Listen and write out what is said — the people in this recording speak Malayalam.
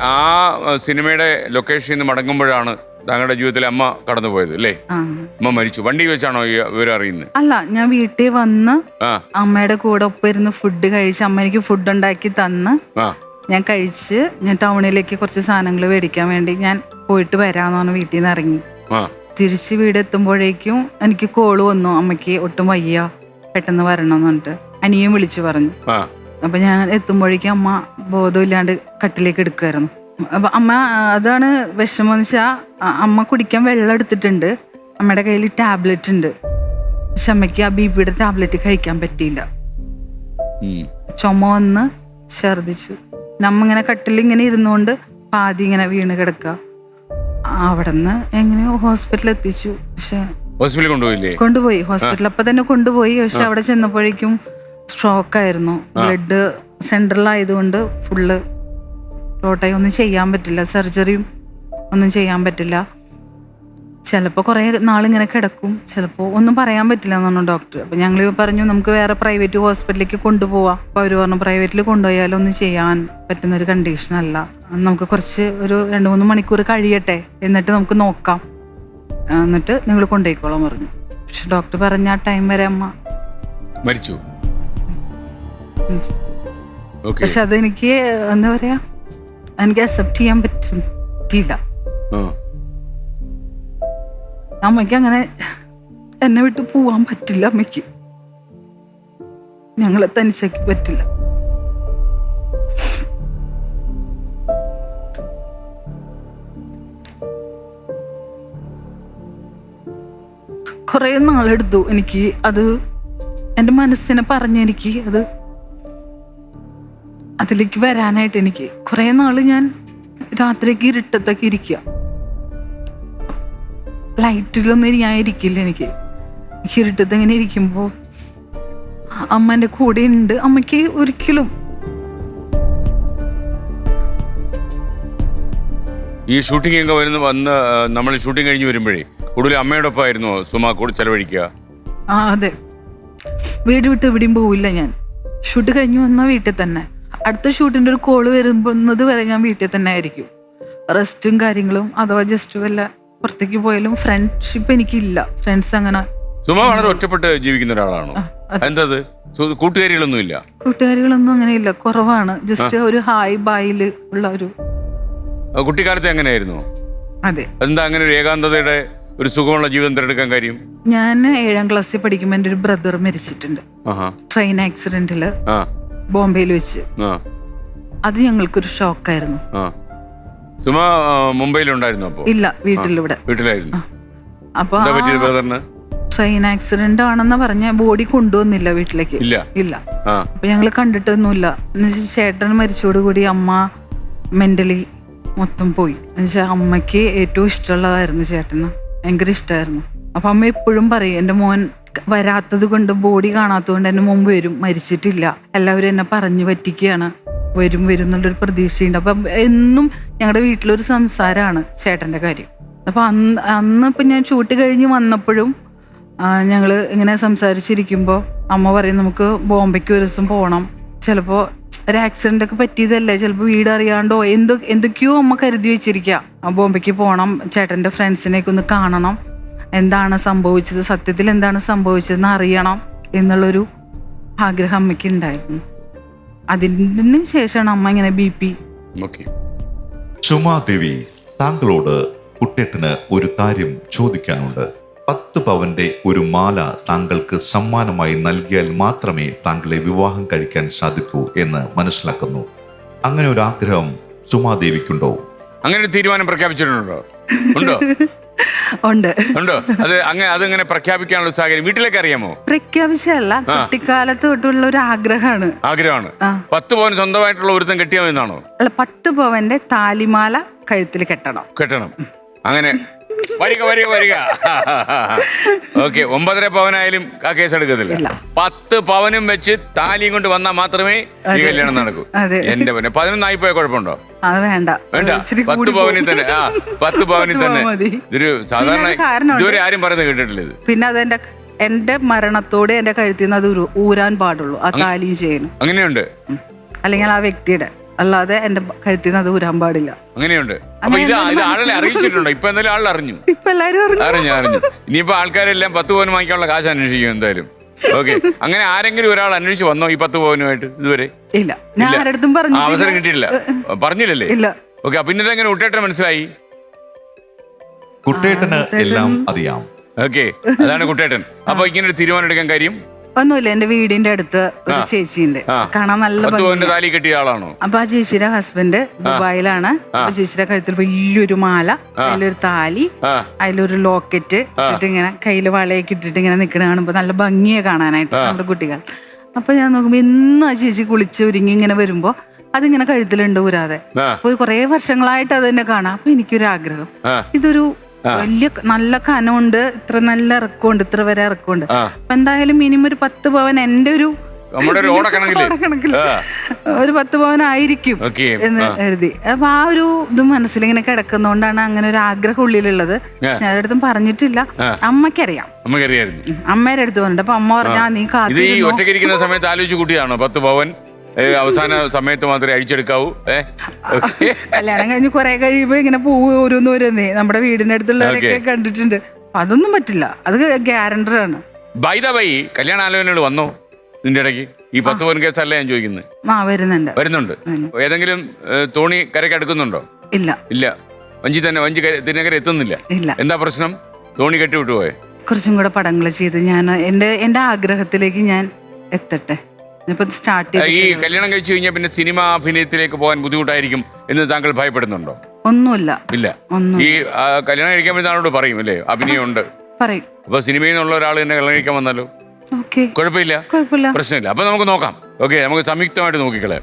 ആ സിനിമയുടെ ലൊക്കേഷനിൽ നിന്ന് മടങ്ങുമ്പോഴാണ് താങ്കളുടെ ജീവിതത്തിൽ അമ്മ കടന്നുപോയത് അല്ലേ? അമ്മ മരിച്ചു. വണ്ടി വെച്ചാണോ ഇവർ അറിയുന്നത്? അല്ല ഞാൻ വീട്ടിൽ വന്ന് അമ്മയുടെ കൂടെ ഒപ്പം ഇരുന്ന് ഫുഡ് കഴിച്ച് അമ്മ എനിക്ക് ഫുഡ് ഉണ്ടാക്കി തന്ന് ഞാൻ കഴിച്ച് ഞാൻ ടൗണിലേക്ക് കുറച്ച് സാധനങ്ങൾ മേടിക്കാൻ വേണ്ടി ഞാൻ പോയിട്ട് വരാന്ന് പറഞ്ഞ് വീട്ടിൽ നിന്ന് ഇറങ്ങി. തിരിച്ച് വീട് എത്തുമ്പോഴേക്കും എനിക്ക് കോൾ വന്നു. അമ്മയ്ക്ക് ഒട്ടും വയ്യ. പെട്ടെന്ന് വരണം എന്ന് പറഞ്ഞിട്ട് അനിയും വിളിച്ചു പറഞ്ഞു. അപ്പൊ ഞാൻ എത്തുമ്പോഴേക്കും അമ്മ ബോധമില്ലാണ്ട് കട്ടിലേക്ക് എടുക്കുമായിരുന്നു അപ്പം അമ്മ അതാണ് വിഷമം എന്ന് വെച്ചാൽ അമ്മ കുടിക്കാൻ വെള്ളം എടുത്തിട്ടുണ്ട്. അമ്മയുടെ കയ്യിൽ ടാബ്ലറ്റ് ഉണ്ട്. പക്ഷെ അമ്മയ്ക്ക് ആ ബി പിയുടെ ടാബ്ലറ്റ് കഴിക്കാൻ പറ്റിയില്ല. ചുമ വന്ന് ഛർദിച്ചു നമ്മ ഇങ്ങനെ കട്ടിൽ ഇങ്ങനെ ഇരുന്നുകൊണ്ട് പാതി ഇങ്ങനെ വീണ് കിടക്കുക. അവിടെ നിന്ന് എങ്ങനെയോ ഹോസ്പിറ്റലിൽ എത്തിച്ചു. പക്ഷെ ഹോസ്പിറ്റലിൽ കൊണ്ടുപോയില്ലേ? കൊണ്ടുപോയി. ഹോസ്പിറ്റലിൽ അപ്പൊ തന്നെ കൊണ്ടുപോയി. പക്ഷെ അവിടെ ചെന്നപ്പോഴേക്കും സ്ട്രോക്ക് ആയിരുന്നു ബ്ലഡ് സെൻട്രലായതുകൊണ്ട് ഫുള്ള് ടോട്ടായി ഒന്നും ചെയ്യാൻ പറ്റില്ല. സർജറിയും ഒന്നും ചെയ്യാൻ പറ്റില്ല. ചിലപ്പോൾ കുറേ നാളിങ്ങനെ കിടക്കും. ചിലപ്പോൾ ഒന്നും പറയാൻ പറ്റില്ല എന്നാണ് ഡോക്ടർ. അപ്പം ഞങ്ങൾ പറഞ്ഞു നമുക്ക് വേറെ പ്രൈവറ്റ് ഹോസ്പിറ്റലിലേക്ക് കൊണ്ടുപോവാം. അപ്പോൾ അവർ പറഞ്ഞു പ്രൈവറ്റിൽ കൊണ്ടുപോയാലും ഒന്നും ചെയ്യാൻ പറ്റുന്ന ഒരു കണ്ടീഷൻ അല്ല. നമുക്ക് കുറച്ച് ഒരു രണ്ട് മൂന്ന് മണിക്കൂർ കഴിയട്ടെ. എന്നിട്ട് നമുക്ക് നോക്കാം. എന്നിട്ട് നിങ്ങൾ കൊണ്ടുപോയിക്കോളാം പറഞ്ഞു. പക്ഷെ ഡോക്ടർ പറഞ്ഞ ആ ടൈം വരെ അമ്മ മരിച്ചു? പക്ഷെ അതെനിക്ക് എന്താ പറയാ എനിക്ക് അക്സെപ്റ്റ് ചെയ്യാൻ പറ്റില്ല അമ്മയ്ക്ക് അങ്ങനെ എന്നെ വിട്ട് പോവാൻ പറ്റില്ല അമ്മയ്ക്ക്. ഞങ്ങളെ തനിച്ചാക്കി പറ്റില്ല. കുറേ നാളെടുത്തു എനിക്ക് അത് എന്റെ മനസ്സിനെ പറഞ്ഞെനിക്ക് അത് അതിലേക്ക് വരാനായിട്ട് എനിക്ക് കുറേ നാൾ ഞാൻ രാത്രിക്ക് ഇരുട്ടത്തൊക്കെ ഇരിക്കുക. ലൈറ്റിലൊന്നും ഞാൻ ഇരിക്കില്ല എനിക്ക് ഇരുട്ടത്ത് ഇങ്ങനെ ഇരിക്കുമ്പോൾ അമ്മന്റെ കൂടെ ഉണ്ട്. അമ്മയ്ക്ക് ഒരിക്കലും ഈ ഷൂട്ടിംഗ് ഒക്കെ വരുന്ന വന്ന് നമ്മൾ ഷൂട്ടിംഗ് കഴിഞ്ഞ് വരുമ്പോഴേ കൂടുതൽ അമ്മയോടൊപ്പം ആയിരുന്നു സുമ കൂടെ ചെലവഴിക്കുക? ആ അതെ. വീട് വിട്ട് എവിടെയും പോവില്ല ഞാൻ. ഷൂട്ട് കഴിഞ്ഞ് വന്ന വീട്ടിൽ തന്നെ. അടുത്ത ഷൂട്ടിന്റെ ഒരു കോൾ വരുമ്പോൾ വരെ ഞാൻ വീട്ടിൽ തന്നെ ആയിരിക്കും. റെസ്റ്റും കാര്യങ്ങളും അഥവാ ജസ്റ്റ് വല്ല പുറത്തേക്ക് പോയാലും ഫ്രണ്ട്ഷിപ്പ് എനിക്കില്ല. ഫ്രണ്ട്സ് അങ്ങനെ സുമ വളരെ ഒറ്റപ്പെട്ട് ജീവിക്കുന്ന ഒരാളാണോ? എന്തത്? കൂട്ടുകാരികളൊന്നും ഇല്ല? കൂട്ടുകാരികളൊന്നും അങ്ങനെ ഇല്ല കുറവാണ് ജസ്റ്റ് ഒരു ഹായ് ബായിൽ ഉള്ള ഒരു കുട്ടിക്കാലത്ത് എങ്ങനെയായിരുന്നു? അതെ. എന്താ അങ്ങനെ ഒരു ഏകാന്തതയുടെ ഒരു സുഖമുള്ള ജീവിതം തിരഞ്ഞെടുക്കാൻ കാര്യം? ഞാൻ ഏഴാം ക്ലാസ്സിൽ പഠിക്കുമ്പോൾ എന്റെ ഒരു ബ്രദർ മരിച്ചിട്ടുണ്ട്. ട്രെയിൻ ആക്സിഡന്റിൽ ആ. ബോംബെയിൽ വെച്ച്. അത് ഞങ്ങൾക്കൊരു ഷോക്കായിരുന്നു. സുമ മുംബൈയിലുണ്ടായിരുന്നു അപ്പോ? ഇല്ല വീട്ടിലിവിടെ. വീട്ടിലായിരുന്നു. അപ്പൊ ട്രെയിൻ ആക്സിഡന്റ് ആണെന്ന് പറഞ്ഞ ബോഡി കൊണ്ടുവന്നില്ല വീട്ടിലേക്ക്. ഇല്ല. അപ്പൊ ഞങ്ങൾ കണ്ടിട്ടൊന്നുമില്ല. എന്നുവെച്ചാൽ ചേട്ടൻ മരിച്ചോടുകൂടി അമ്മ മെന്റലി മൊത്തം പോയി. എന്നുവെച്ചാൽ അമ്മയ്ക്ക് ഏറ്റവും ഇഷ്ടമുള്ളതായിരുന്നു ചേട്ടന്. ഭയങ്കര ഇഷ്ടമായിരുന്നു അപ്പൊ അമ്മ എപ്പോഴും പറയും എന്റെ മോൻ വരാത്തത് കൊണ്ട് ബോഡി കാണാത്തത് കൊണ്ട് എന്നെ മുമ്പ് വരും. മരിച്ചിട്ടില്ല. എല്ലാവരും എന്നെ പറഞ്ഞു പറ്റിക്കുകയാണ്. വരും വരും എന്നുള്ളൊരു പ്രതീക്ഷയുണ്ട്. അപ്പം എന്നും ഞങ്ങളുടെ വീട്ടിലൊരു സംസാരമാണ് ചേട്ടന്റെ കാര്യം. അപ്പം അന്ന് അന്ന് ഇപ്പം ഞാൻ ചൂട്ട് കഴിഞ്ഞ് വന്നപ്പോഴും ഞങ്ങൾ ഇങ്ങനെ സംസാരിച്ചിരിക്കുമ്പോൾ അമ്മ പറയും നമുക്ക് ബോംബെക്ക് ഒരു ദിവസം പോകണം ചിലപ്പോൾ ഒരു ആക്സിഡന്റ് ഒക്കെ പറ്റിയതല്ലേ? ചിലപ്പോൾ വീട് അറിയാണ്ടോ? എന്തോ എന്തൊക്കെയോ അമ്മ കരുതി വെച്ചിരിക്കുക ബോംബെക്ക് പോകണം ചേട്ടന്റെ ഫ്രണ്ട്സിനെയൊക്കെ ഒന്ന് കാണണം. എന്താണ് സംഭവിച്ചത്? സത്യത്തിൽ എന്താണ് സംഭവിച്ചതെന്ന് അറിയണം എന്നുള്ളൊരു ആഗ്രഹം അമ്മയ്ക്ക് ഉണ്ടായിരുന്നു. അതിന് ശേഷമാണ് അമ്മ ഇങ്ങനെ ബി പി ചുമാദേവി താങ്കളോട് കുട്ടേട്ടന് ഒരു കാര്യം ചോദിക്കാനുണ്ട്. പത്ത് പവന്റെ ഒരു മാല താങ്കൾക്ക് സമ്മാനമായി നൽകിയാൽ മാത്രമേ താങ്കളെ വിവാഹം കഴിക്കാൻ സാധിക്കൂ എന്ന് മനസ്സിലാക്കുന്നു. അങ്ങനെ ഒരു ആഗ്രഹം സുമാദേവിക്കുണ്ടോ അങ്ങനെ ഒരു തീരുമാനം പ്രഖ്യാപിച്ചിട്ടുണ്ടോ? ഉണ്ടോ? ഉണ്ട്. ഉണ്ടോ? അത് അങ്ങനെ അതങ്ങനെ പ്രഖ്യാപിക്കാനുള്ള സാഹചര്യം വീട്ടിലേക്ക് അറിയാമോ? പ്രഖ്യാപിച്ചല്ല കുട്ടിക്കാലത്ത് തൊട്ടുള്ള ഒരു ആഗ്രഹമാണ്. ആഗ്രഹമാണ് ആ. പത്ത് പവൻ സ്വന്തമായിട്ടുള്ള ഒരുത്തം കെട്ടിയാമെന്നാണോ അല്ല പത്ത് പവന്റെ താലിമാല കഴുത്തിൽ കെട്ടണം. കെട്ടണം. അങ്ങനെ. വരിക വരിക വരിക. ഓക്കെ ഒമ്പതര പവനായാലും ആ കേസ് എടുക്കത്തില്ല. ഇല്ല. പത്ത് പവനും വെച്ച് താലിയും കൊണ്ട് വന്നാൽ മാത്രമേ ഈ കല്യാണം നടക്കൂ. അതെ. എന്റെ പിന്നെ. പതിനൊന്നായി പോയ കുഴപ്പമുണ്ടോ? അത് വേണ്ട. വേണ്ട. ഇച്ചിരി പത്ത് കൂടി പവനിൽ പോകും. തന്നെ. ആ പത്ത് പവനിൽ പത്ത് തന്നെ. പവൻ മതി. ഇതൊരു സാധാരണ പിന്നെ ഒരു കാരണമുണ്ട്. ഇതുവരെ ആരും പറയുന്നത് കേട്ടിട്ടില്ല ഇത്. പിന്നെ അതെന്റെ എന്റെ മരണത്തോടെ എന്റെ കഴുത്തിൽ നിന്ന് അത് ഊരു- ഊരാൻ പാടുള്ളൂ. ആ താലിയും ചെയ്യണം അങ്ങനെയുണ്ട്. അല്ലെങ്കിൽ ആ വ്യക്തിയുടെ അല്ലാതെ എന്റെ കഴുത്തിൽ നിന്ന് അത് ഊരാൻ പാടില്ല. അങ്ങനെയുണ്ട്. അപ്പൊ ഇത് എന്തെങ്കിലും ഇത് ആളെ അറിയിച്ചിട്ടുണ്ടോ? ഇപ്പൊ എന്തായാലും ആളെ അറിഞ്ഞു. ഇപ്പൊ എല്ലാരും അറിഞ്ഞു. അറിഞ്ഞു അറിഞ്ഞു. ഇനിയിപ്പോ ആൾക്കാരെല്ലാം പത്ത് പവൻ വാങ്ങിക്കാനുള്ള കാശ് അന്വേഷിക്കും എന്തായാലും. ഓക്കെ. അങ്ങനെ ആരെങ്കിലും ഒരാൾ അന്വേഷിച്ച് വന്നോ ഈ പത്ത് പവനുമായിട്ട് ഇതുവരെ? ഇല്ല. ഞാൻ ഇല്ല. ആരടുത്തും ആ, പറഞ്ഞു അവസരം കിട്ടിയില്ല പറഞ്ഞില്ലല്ലേ? ഇല്ല. ഓക്കെ അപ്പൊ എങ്ങനെ ഉട്ടേട്ടൻ മനസ്സിലായി? കുട്ടേട്ടന് എല്ലാം അറിയാം. ഓക്കെ അതാണ് കുട്ടേട്ടൻ. അപ്പൊ ഇങ്ങനെ ഒരു തീരുമാനം എടുക്കാൻ കാര്യം? ഒന്നുമില്ല എന്റെ വീടിന്റെ അടുത്ത് ഒരു. ചേച്ചിയുണ്ട് കാണാൻ നല്ല ഭംഗിയാ. താലി കെട്ടിയ ആളാണോ? അപ്പൊ ആ ചേച്ചിയുടെ ഹസ്ബൻഡ് ദുബായിലാണ്. അപ്പൊ ചേച്ചിയുടെ കഴുത്തിൽ വലിയൊരു മാല അതിലൊരു താലി ആ. അതിലൊരു ലോക്കറ്റ് ഇട്ടിട്ട് ഇങ്ങനെ കയ്യിൽ വളയൊക്കെ ഇട്ടിട്ട് ഇങ്ങനെ നിക്കണ കാണുമ്പോ നല്ല ഭംഗിയെ കാണാനായിട്ട് നമ്മുടെ കുട്ടികൾ. അപ്പൊ ഞാൻ നോക്കുമ്പോ ഇന്നും ആ ചേച്ചി കുളിച്ച് ഒരുങ്ങി ഇങ്ങനെ വരുമ്പോ അതിങ്ങനെ കഴുത്തിലുണ്ട് ഊരാതെ. ആ. അപ്പൊ കുറെ വർഷങ്ങളായിട്ട് അത് തന്നെ കാണാം. അപ്പൊ എനിക്കൊരു ആഗ്രഹം ആ. ഇതൊരു വലിയ നല്ല കനമുണ്ട്. ഇത്ര നല്ല ഇറക്കമുണ്ട്. ഇത്ര വരെ ഇറക്കമുണ്ട്. ഉണ്ട് അപ്പൊ എന്തായാലും മിനിമം ഒരു പത്ത് പവൻ എന്റെ ഒരു നമ്മുടെ ഒരു ഓടക്കണക്കിൽ ഓടക്കണക്കിൽ ഒരു പത്ത് പവനായിരിക്കും എന്ന് എഴുതി അപ്പൊ ആ ഒരു ഇത് മനസ്സിൽ ഇങ്ങനെ കിടക്കുന്നോണ്ടാണ് അങ്ങനെ ഒരു ആഗ്രഹം ഉള്ളിലുള്ളത്. പക്ഷെ ഞാൻ അടുത്തും പറഞ്ഞിട്ടില്ല. അമ്മക്കറിയാം. അമ്മയുടെ അടുത്ത് പറഞ്ഞിട്ട്. അപ്പൊ അമ്മ പറഞ്ഞാ നീ കാത്തിരിക്കുന്ന സമയത്ത് ആലോചിച്ച് കൂട്ടിയാണോ പത്ത് പവൻ അവസാന സമയത്ത് മാത്രമേ അഴിച്ചെടുക്കാവൂ. കല്യാണം കഴിഞ്ഞ് കുറെ കഴിയുമ്പോ ഇങ്ങനെ പൂവ് ഓരോന്ന് ഓരോന്നേ നമ്മുടെ വീടിന്റെ അടുത്തുള്ളവരൊക്കെ കണ്ടിട്ടുണ്ട്. അതൊന്നും പറ്റില്ല. അത് ഗ്യാരണ്ടർ ആണ്. ബൈ ദ വൈ കല്യാണ ആലോചനകൾ വന്നോ ഇതിന്റെ ഇടയ്ക്ക്? ഈ പത്ത് പവൻ കേസല്ല ഞാൻ ചോദിക്കുന്നത് ആ വരുന്നുണ്ട്. വരുന്നുണ്ട്. ഏതെങ്കിലും തോണി കരയ്ക്ക് അടുക്കുന്നുണ്ടോ? ഇല്ല. ഇല്ല. വഞ്ചി തന്നെ വഞ്ചി കര- എത്തുന്നില്ല. ഇല്ല. എന്താ പ്രശ്നം? തോണി കെട്ടി വിട്ടുപോയെ കുറച്ചും കൂടെ പടങ്ങൾ ചെയ്ത് ഞാൻ എന്റെ എന്റെ ആഗ്രഹത്തിലേക്ക് ഞാൻ എത്തട്ടെ. സ്റ്റാർട്ട് ഈ കല്യാണം കഴിച്ചു കഴിഞ്ഞാൽ പിന്നെ സിനിമ അഭിനയത്തിലേക്ക് പോകാൻ ബുദ്ധിമുട്ടായിരിക്കും എന്ന് താങ്കൾ ഭയപ്പെടുന്നുണ്ടോ? ഒന്നുമില്ല. ഇല്ല. ഈ കല്യാണം കഴിക്കാൻ പറ്റുന്ന പറയും അല്ലേ? അഭിനയമുണ്ട്. പറയും. അപ്പൊ സിനിമയിൽ നിന്നുള്ള ഒരാൾ തന്നെ കല്യാണം കഴിക്കാൻ വന്നാലോ? കുഴപ്പമില്ല. പ്രശ്നമില്ല. അപ്പൊ നമുക്ക് നോക്കാം. ഓക്കെ നമുക്ക് സംയുക്തമായിട്ട് നോക്കിക്കളയാം.